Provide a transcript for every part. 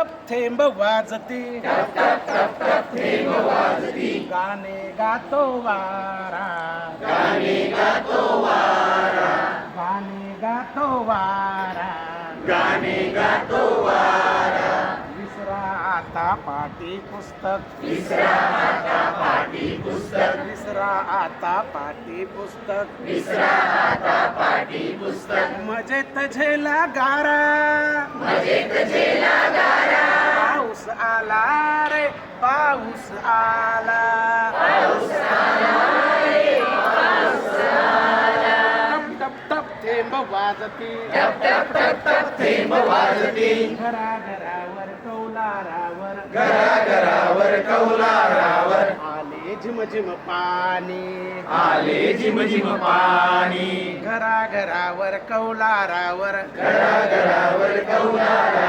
टप थेंब वाजती. गाणे गातो वारा. गाणे गातो वारा. गाणे गातो वारा. विसरा आता पाठी पुस्तक. विसरा आता पाठी पुस्तक. विसरा आता पाठी पुस्तक. विसरा आता पाठी पुस्तक. मजेत झेला गारा. मजेत झेला गारा. आला रे पाऊस आला. टप टप टप थेंब वाजती. टप टप टप टप थेंब वाजती. घरा घरावर कौलारावर. घरा घरावर कौलारावर. आले झिम झिम पाणी. आले झिम झिम पाणी. घरा घरावर कौलारावर. घरा घरावर कौलारावर.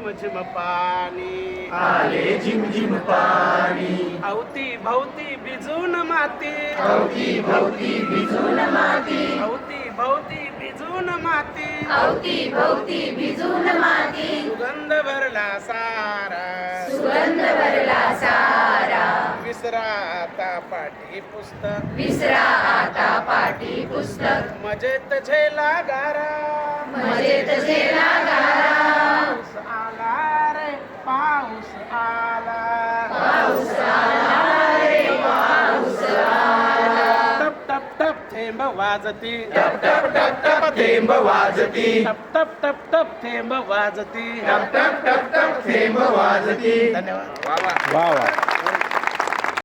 आले झिम झिम पाणी. आले झिम झिम पाणी. अवती भवती भिजून माती. अवती भवती भिजून माती. अवती भवती भिजून माती. अवती भोवती भिजून माती. सुगंध भरला सारा. सुगंध भरला सारा. विसरा आता पाठी पुस्तक. विसरा आता पाठी पुस्तक. मजेत झेला गारा. मजेत झेला गारा. थेंब वाजती. टप टप टप टप थेंब वाजती. टप टप टप टप थेंब वाजती. टप टप टप टप थेंब वाजती. धन्यवाद. वा वा. वा वा